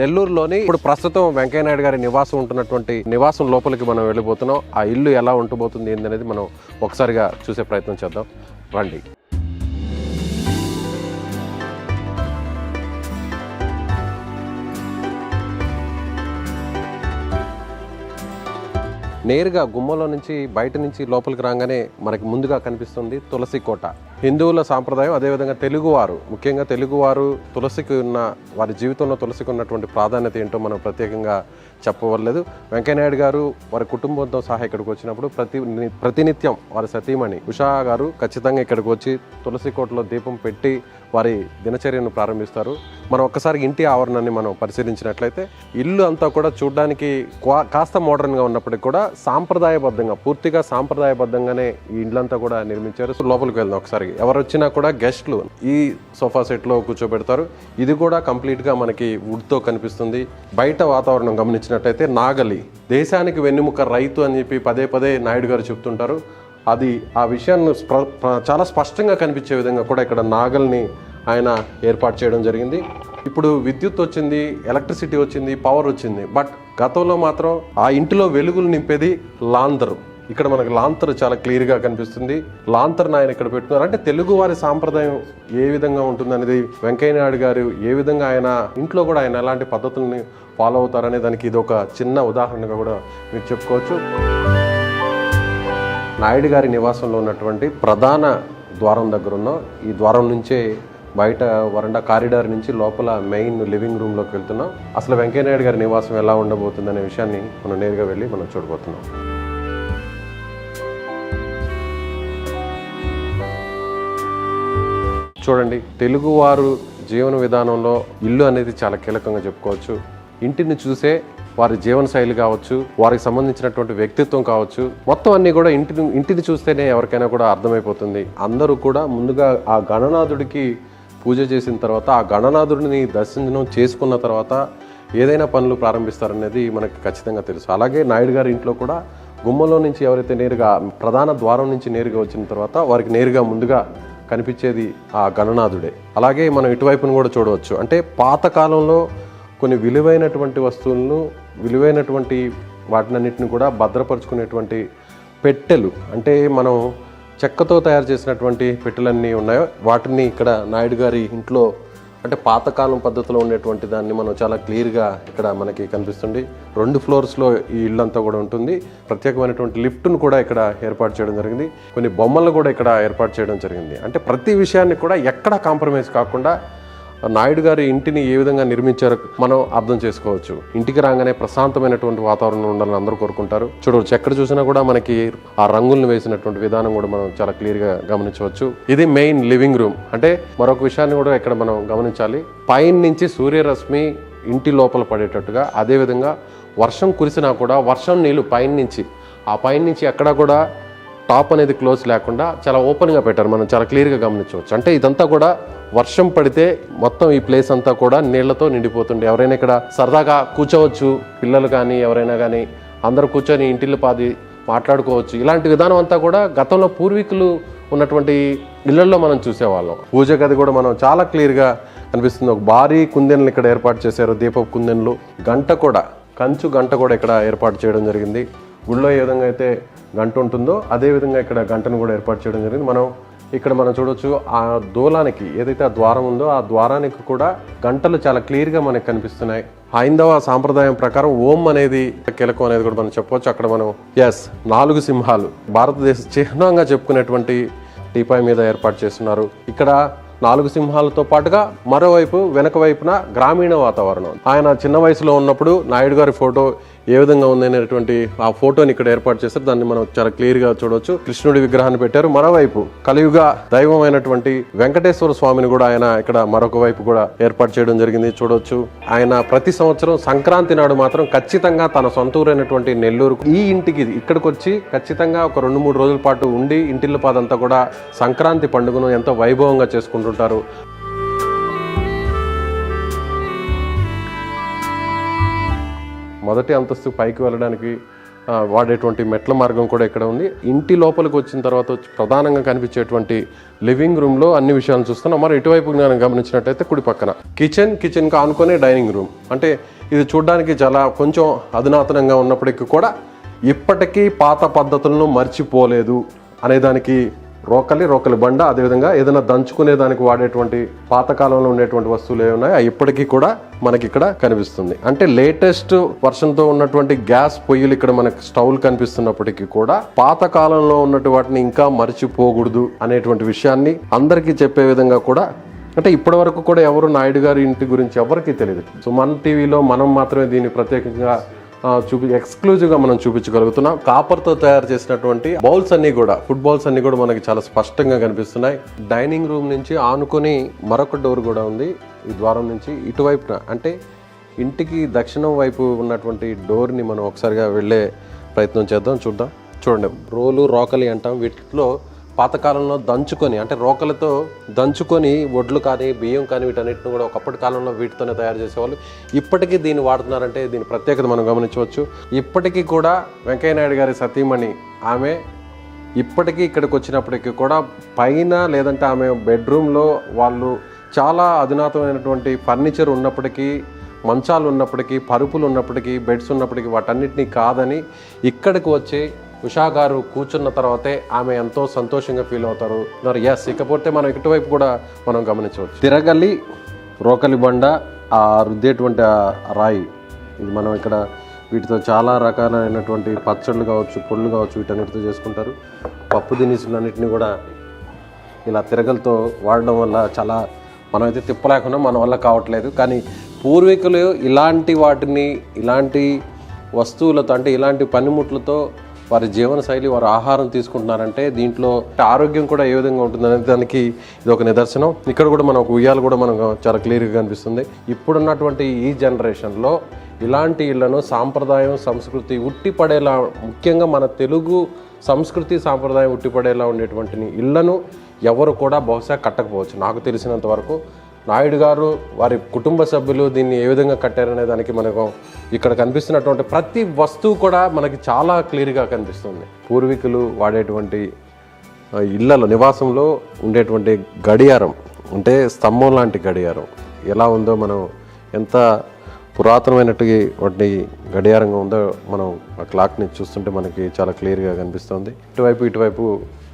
నెల్లూరులోని ఇప్పుడు ప్రస్తుతం వెంకయ్యనాయుడు గారి నివాసం ఉంటున్నటువంటి నివాసం లోపలికి మనం వెళ్ళిపోతున్నాం. ఆ ఇల్లు ఎలా ఉండబోతుంది ఏందనేది మనం ఒకసారిగా చూసే ప్రయత్నం చేద్దాం. రండి. నేరుగా గుమ్మలో నుంచి బయట నుంచి లోపలికి రాగానే మనకి ముందుగా కనిపిస్తుంది తులసి కోట హిందువుల సాంప్రదాయం అదేవిధంగా తెలుగువారు ముఖ్యంగా తెలుగువారు తులసికి ఉన్న వారి జీవితంలో తులసికి ఉన్నటువంటి ప్రాధాన్యత ఏంటో మనం ప్రత్యేకంగా చెప్పవలేదు. వెంకయ్యనాయుడు గారు వారి కుటుంబంతో సహా ఇక్కడికి వచ్చినప్పుడు ప్రతి ప్రతినిత్యం వారి సతీమణి ఉషా గారు ఖచ్చితంగా ఇక్కడికి వచ్చి తులసి కోటలో దీపం పెట్టి వారి దినచర్యను ప్రారంభిస్తారు. మనం ఒక్కసారి ఇంటి ఆవరణాన్ని మనం పరిశీలించినట్లయితే ఇల్లు అంతా కూడా చూడడానికి కాస్త మోడర్న్గా ఉన్నప్పటికీ కూడా సాంప్రదాయబద్ధంగా పూర్తిగా సాంప్రదాయబద్ధంగానే ఈ ఇల్లంతా కూడా నిర్మించారు. సో లోపలికి వెళ్దాం ఒకసారి. ఎవరు వచ్చినా కూడా గెస్ట్లు ఈ సోఫా సెట్లో కూర్చోబెడతారు. ఇది కూడా కంప్లీట్గా మనకి వుడ్తో కనిపిస్తుంది. బయట వాతావరణం గమనించినట్టయితే నాగలి దేశానికి వెన్నెముక రైతు అని చెప్పి పదే పదే నాయుడు గారు చెప్తుంటారు. అది ఆ విషయాన్ని చాలా స్పష్టంగా కనిపించే విధంగా కూడా ఇక్కడ నాగల్ని ఆయన ఏర్పాటు చేయడం జరిగింది. ఇప్పుడు విద్యుత్ వచ్చింది ఎలక్ట్రిసిటీ వచ్చింది పవర్ వచ్చింది. బట్ గతంలో మాత్రం ఆ ఇంటిలో వెలుగులు నింపేది లాందరు. ఇక్కడ మనకు లాంతర్ చాలా క్లియర్గా కనిపిస్తుంది. లాంతర్ని ఆయన ఇక్కడ పెట్టుకున్నారు. అంటే తెలుగు వారి సాంప్రదాయం ఏ విధంగా ఉంటుందనేది వెంకయ్య నాయుడు గారు ఏ విధంగా ఆయన ఇంట్లో కూడా ఆయన ఎలాంటి పద్ధతుల్ని ఫాలో అవుతారనే దానికి ఇది ఒక చిన్న ఉదాహరణగా కూడా మీరు చెప్పుకోవచ్చు. నాయుడు గారి నివాసంలో ఉన్నటువంటి ప్రధాన ద్వారం దగ్గర ఉన్న ఈ ద్వారం నుంచే బయట వరండా కారిడార్ నుంచి లోపల మెయిన్ లివింగ్ రూమ్లోకి వెళ్తున్నాం. అసలు వెంకయ్యనాయుడు గారి నివాసం ఎలా ఉండబోతుంది అనే విషయాన్ని మనం నేరుగా వెళ్ళి మనం చూడబోతున్నాం. చూడండి తెలుగువారు జీవన విధానంలో ఇల్లు అనేది చాలా కీలకంగా చెప్పుకోవచ్చు. ఇంటిని చూసే వారి జీవన శైలి కావచ్చు వారికి సంబంధించినటువంటి వ్యక్తిత్వం కావచ్చు మొత్తం అన్ని కూడా ఇంటిని ఇంటిని చూస్తేనే ఎవరికైనా కూడా అర్థమైపోతుంది. అందరూ కూడా ముందుగా ఆ గణనాథుడికి పూజ చేసిన తర్వాత ఆ గణనాథుడిని దర్శనం చేసుకున్న తర్వాత ఏదైనా పనులు ప్రారంభిస్తారనేది మనకి ఖచ్చితంగా తెలుసు. అలాగే నాయుడు గారి ఇంట్లో కూడా గుమ్మలో నుంచి ఎవరైతే నేరుగా ప్రధాన ద్వారం నుంచి నేరుగా వచ్చిన తర్వాత వారికి నేరుగా ముందుగా కనిపించేది ఆ గణనాథుడే. అలాగే మనం ఇటువైపును కూడా చూడవచ్చు. అంటే పాతకాలంలో కొన్ని విలువైనటువంటి వస్తువులను విలువైనటువంటి వాటినన్నిటిని కూడా భద్రపరుచుకునేటువంటి పెట్టెలు అంటే మనం చెక్కతో తయారు చేసినటువంటి పెట్టెలన్నీ ఉన్నాయో వాటిని ఇక్కడ నాయుడు గారి ఇంట్లో అంటే పాతకాలం పద్ధతిలో ఉండేటువంటి దాన్ని మనం చాలా క్లియర్గా ఇక్కడ మనకి కనిపిస్తుంది. రెండు ఫ్లోర్స్లో ఈ ఇల్లంతా కూడా ఉంటుంది. ప్రత్యేకమైనటువంటి లిఫ్ట్ను కూడా ఇక్కడ ఏర్పాటు చేయడం జరిగింది. కొన్ని బొమ్మలు కూడా ఇక్కడ ఏర్పాటు చేయడం జరిగింది. అంటే ప్రతి విషయాన్ని కూడా ఎక్కడ కాంప్రమైజ్ కాకుండా నాయుడు గారి ఇంటిని ఏ విధంగా నిర్మించారో మనం అర్థం చేసుకోవచ్చు. ఇంటికి రాగానే ప్రశాంతమైనటువంటి వాతావరణం ఉండాలని అందరూ కోరుకుంటారు. చూడవచ్చు ఎక్కడ చూసినా కూడా మనకి ఆ రంగులను వేసినటువంటి విధానం కూడా మనం చాలా క్లియర్గా గమనించవచ్చు. ఇది మెయిన్ లివింగ్ రూమ్. అంటే మరొక విషయాన్ని కూడా ఇక్కడ మనం గమనించాలి. పైన నుంచి సూర్యరశ్మి ఇంటి లోపల పడేటట్టుగా అదేవిధంగా వర్షం కురిసినా కూడా వర్షం నీళ్ళు పైన నుంచి ఆ పైన నుంచి ఎక్కడా కూడా టాప్ అనేది క్లోజ్ లేకుండా చాలా ఓపెన్గా పెట్టారు. మనం చాలా క్లియర్గా గమనించవచ్చు. అంటే ఇదంతా కూడా వర్షం పడితే మొత్తం ఈ ప్లేస్ అంతా కూడా నీళ్ళతో నిండిపోతుంది. ఎవరైనా ఇక్కడ సరదాగా కూర్చోవచ్చు పిల్లలు కానీ ఎవరైనా కానీ అందరూ కూర్చొని ఇంటిల్లు పాది మాట్లాడుకోవచ్చు. ఇలాంటి విధానం అంతా కూడా గతంలో పూర్వీకులు ఉన్నటువంటి ఇళ్ళలో మనం చూసేవాళ్ళం. పూజ గది కూడా మనం చాలా క్లియర్గా కనిపిస్తుంది. ఒక భారీ కుందెన్లు ఇక్కడ ఏర్పాటు చేశారు. దీపపు కుందెన్లు గంట కూడా కంచు గంట కూడా ఇక్కడ ఏర్పాటు చేయడం జరిగింది. గుళ్ళో ఏ విధంగా అయితే గంట ఉంటుందో అదే విధంగా ఇక్కడ గంటను కూడా ఏర్పాటు చేయడం జరిగింది. మనం ఇక్కడ మనం చూడొచ్చు ఆ దూలానికి ఏదైతే ఆ ద్వారం ఉందో ఆ ద్వారానికి కూడా గంటలు చాలా క్లియర్గా మనకు కనిపిస్తున్నాయి. హైందవ సాంప్రదాయం ప్రకారం ఓం అనేది కీలకం అనేది కూడా మనం చెప్పవచ్చు అక్కడ మనం ఎస్ నాలుగు సింహాలు. భారతదేశ చిహ్నంగా చెప్పుకునేటువంటి టీపాయ్ మీద ఏర్పాటు చేస్తున్నారు. ఇక్కడ నాలుగు సింహాలతో పాటుగా మరోవైపు వెనక వైపున గ్రామీణ వాతావరణం. ఆయన చిన్న వయసులో ఉన్నప్పుడు నాయుడు గారి ఫోటో ఏ విధంగా ఉంది అనేటువంటి ఆ ఫోటోని ఇక్కడ ఏర్పాటు చేస్తారు దాన్ని మనం చాలా క్లియర్గా చూడవచ్చు కృష్ణుడి విగ్రహాన్ని పెట్టారు. మరోవైపు కలియుగ దైవమైనటువంటి వెంకటేశ్వర స్వామిని కూడా ఆయన ఇక్కడ మరొక వైపు కూడా ఏర్పాటు చేయడం జరిగింది. చూడవచ్చు ఆయన ప్రతి సంవత్సరం సంక్రాంతి నాడు మాత్రం ఖచ్చితంగా తన సొంత ఊరైనటువంటి నెల్లూరు ఈ ఇంటికి ఇక్కడికి వచ్చి ఖచ్చితంగా ఒక రెండు మూడు రోజుల పాటు ఉండి ఇంటిల్ల పాదంతా కూడా సంక్రాంతి పండుగను ఎంతో వైభవంగా చేసుకుంటుంటారు. మొదటి అంతస్తు పైకి వెళ్ళడానికి వాడేటువంటి మెట్ల మార్గం కూడా ఇక్కడ ఉంది. ఇంటి లోపలికి వచ్చిన తర్వాత ప్రధానంగా కనిపించేటువంటి లివింగ్ రూమ్లో అన్ని విషయాలు చూస్తున్నాం. మరి ఇటువైపు మనం గమనించినట్టయితే కుడి పక్కన. కిచెన్ కిచెన్కి ఆనుకునే డైనింగ్ రూమ్. అంటే ఇది చూడడానికి చాలా కొంచెం అధునాతనంగా ఉన్నప్పటికీ కూడా ఇప్పటికీ పాత పద్ధతులను మర్చిపోలేదు అనేదానికి రోకలి రోకలి బండ అదేవిధంగా ఏదైనా దంచుకునే దానికి వాడేటువంటి పాతకాలంలో ఉండేటువంటి వస్తువులు ఏమి ఉన్నాయో ఇప్పటికీ కూడా మనకి ఇక్కడ కనిపిస్తుంది. అంటే లేటెస్ట్ వర్షన్తో ఉన్నటువంటి గ్యాస్ పొయ్యిలు ఇక్కడ మనకు స్టవ్లు కనిపిస్తున్నప్పటికీ కూడా పాత కాలంలో ఉన్నటువంటి వాటిని ఇంకా మర్చిపోకూడదు అనేటువంటి విషయాన్ని అందరికీ చెప్పే విధంగా కూడా అంటే ఇప్పటి వరకు కూడా ఎవరు నాయుడు గారి ఇంటి గురించి ఎవరికీ తెలియదు సో మన టీవీలో మనం మాత్రమే దీన్ని ప్రత్యేకంగా చూపి ఎక్స్క్లూజివ్గా మనం చూపించగలుగుతున్నాం. కాపర్తో తయారు చేసినటువంటి బౌల్స్ అన్నీ కూడా ఫుడ్ బౌల్స్ కూడా మనకి చాలా స్పష్టంగా కనిపిస్తున్నాయి. డైనింగ్ రూమ్ నుంచి ఆనుకొని మరొక డోర్ కూడా ఉంది. ఈ ద్వారం నుంచి ఇటువైపున అంటే ఇంటికి దక్షిణం వైపు ఉన్నటువంటి డోర్ని మనం ఒకసారిగా వెళ్ళే ప్రయత్నం చేద్దాం చూద్దాం. చూడండి రోలు రోకలి అంటాం. వీటిలో పాతకాలంలో దంచుకొని అంటే రోకలతో దంచుకొని వడ్లు కానీ బియ్యం కానీ వీటన్నిటిని కూడా ఒకప్పటి కాలంలో వీటితోనే తయారు చేసేవాళ్ళు. ఇప్పటికీ దీన్ని వాడుతున్నారంటే దీని ప్రత్యేకత మనం గమనించవచ్చు. ఇప్పటికీ కూడా వెంకయ్య నాయుడు గారి సతీమణి ఆమె ఇప్పటికీ ఇక్కడికి వచ్చినప్పటికీ కూడా పైన లేదంటే ఆమె బెడ్రూమ్లో వాళ్ళు చాలా అధునాతమైనటువంటి ఫర్నిచర్ ఉన్నప్పటికీ మంచాలు ఉన్నప్పటికీ పరుపులు ఉన్నప్పటికీ బెడ్స్ ఉన్నప్పటికీ వాటన్నిటినీ కాదని ఇక్కడికి వచ్చి ఉషా గారు కూర్చున్న తర్వాతే ఆమె ఎంతో సంతోషంగా ఫీల్ అవుతారు. మరి ఎస్ ఇకపోతే మనం ఇటువైపు కూడా మనం గమనించవచ్చు. తిరగలి రోకలి బండ ఆ రుద్దేటువంటి ఆ రాయి ఇది మనం ఇక్కడ వీటితో చాలా రకాలైనటువంటి పచ్చళ్ళు కావచ్చు పొళ్ళు కావచ్చు వీటన్నిటితో చేసుకుంటారు. పప్పు దినుసులన్నిటిని కూడా ఇలా తిరగలతో వాడడం వల్ల చాలా మనమైతే తిప్పలేకుండా మన వల్ల కావట్లేదు. కానీ పూర్వీకులు ఇలాంటి వాటిని ఇలాంటి వస్తువులతో అంటే ఇలాంటి పనిముట్లతో వారి జీవన శైలి వారి ఆహారం తీసుకుంటున్నారంటే దీంట్లో ఆరోగ్యం కూడా ఏ విధంగా ఉంటుందనే దానికి ఇది ఒక నిదర్శనం. ఇక్కడ కూడా మనం ఒక ఉయ్యాలు కూడా మనకు చాలా క్లియర్గా కనిపిస్తుంది. ఇప్పుడున్నటువంటి ఈ జనరేషన్లో ఇలాంటి ఇళ్ళను సాంప్రదాయం సంస్కృతి ఉట్టిపడేలా ముఖ్యంగా మన తెలుగు సంస్కృతి సాంప్రదాయం ఉట్టిపడేలా ఉండేటువంటి ఇళ్ళను ఎవరు కూడా బహుశా కట్టకపోవచ్చు. నాకు తెలిసినంత వరకు నాయుడు గారు వారి కుటుంబ సభ్యులు దీన్ని ఏ విధంగా కట్టారనే దానికి మనకు ఇక్కడ కనిపిస్తున్నటువంటి ప్రతి వస్తువు కూడా మనకి చాలా క్లియర్గా కనిపిస్తుంది. పూర్వీకులు వాడేటువంటి ఇళ్ళలో నివాసంలో ఉండేటువంటి గడియారం అంటే స్తంభం లాంటి గడియారం. ఎలా ఉందో మనం ఎంత పురాతనమైనట్టు వాటి గడియారంగా ఉందో మనం ఆ క్లాక్ని చూస్తుంటే మనకి చాలా క్లియర్గా కనిపిస్తుంది. ఇటువైపు ఇటువైపు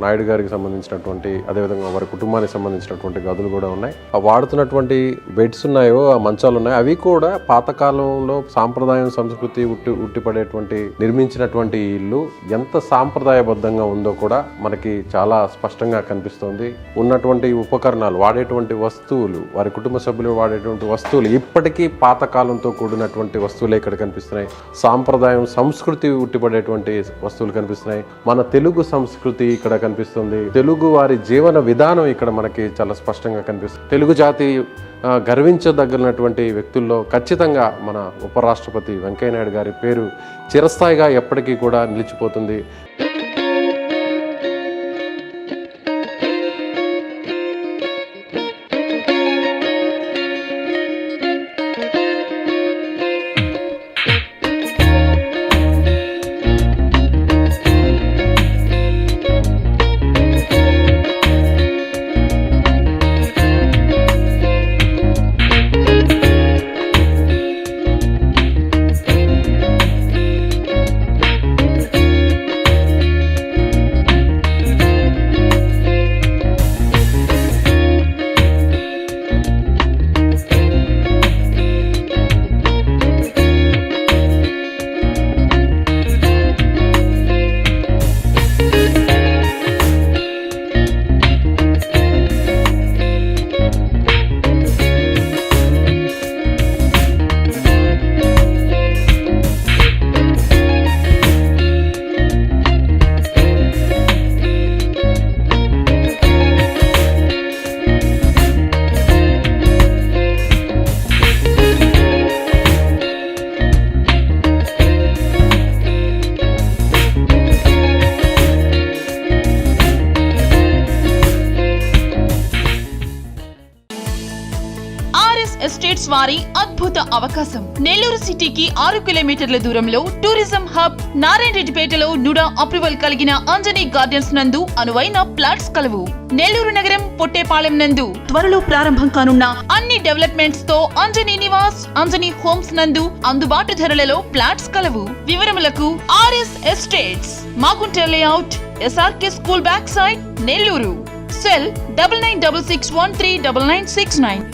నాయుడు గారికి సంబంధించినటువంటి అదేవిధంగా వారి కుటుంబానికి సంబంధించినటువంటి గదులు కూడా ఉన్నాయి. ఆ వాడుతున్నటువంటి బెడ్స్ ఉన్నాయో ఆ మంచాలు ఉన్నాయో అవి కూడా పాతకాలంలో సాంప్రదాయం సంస్కృతి ఉట్టి ఉట్టిపడేటువంటి నిర్మించినటువంటి ఇల్లు ఎంత సాంప్రదాయబద్ధంగా ఉందో కూడా మనకి చాలా స్పష్టంగా కనిపిస్తుంది. ఉన్నటువంటి ఉపకరణాలు వాడేటువంటి వస్తువులు వారి కుటుంబ సభ్యులు వాడేటువంటి వస్తువులు ఇప్పటికీ పాతకాలంతో కూడినటువంటి వస్తువులే ఇక్కడ కనిపిస్తున్నాయి. సాంప్రదాయం సంస్కృతి ఉట్టిపడేటువంటి వస్తువులు కనిపిస్తున్నాయి. మన తెలుగు సంస్కృతి ఇక్కడ కనిపిస్తుంది. తెలుగు వారి జీవన విధానం ఇక్కడ మనకి చాలా స్పష్టంగా కనిపిస్తుంది. తెలుగు జాతి గర్వించదగినటువంటి వ్యక్తుల్లో ఖచ్చితంగా మన ఉపరాష్ట్రపతి వెంకయ్యనాయుడు గారి పేరు చిరస్థాయిగా ఎప్పటికీ కూడా నిలిచిపోతుంది. స్వారీ వారి అద్భుత అవకాశం. నెల్లూరు సిటీకి ఆరు కిలోమీటర్ల దూరంలో టూరిజం హబ్ నారాయణ రెడ్డిపేటలో నుడా అప్రూవల్ కలిగిన అంజనీ గార్డెన్స్ నందు అనువైన ప్లాట్స్ కలవు. నెల్లూరు నగరం పొట్టేపాలెం నందు త్వరలో ప్రారంభం కానున్న అన్ని డెవలప్మెంట్స్తో అంజనీ నివాస్ అంజనీ హోమ్స్ నందు అందుబాటు ధరలలో ప్లాట్స్ కలవు. వివరములకు RS estates. Magunta layout SRK school back side Nellore. Cell double nine double six one three double nine six nine.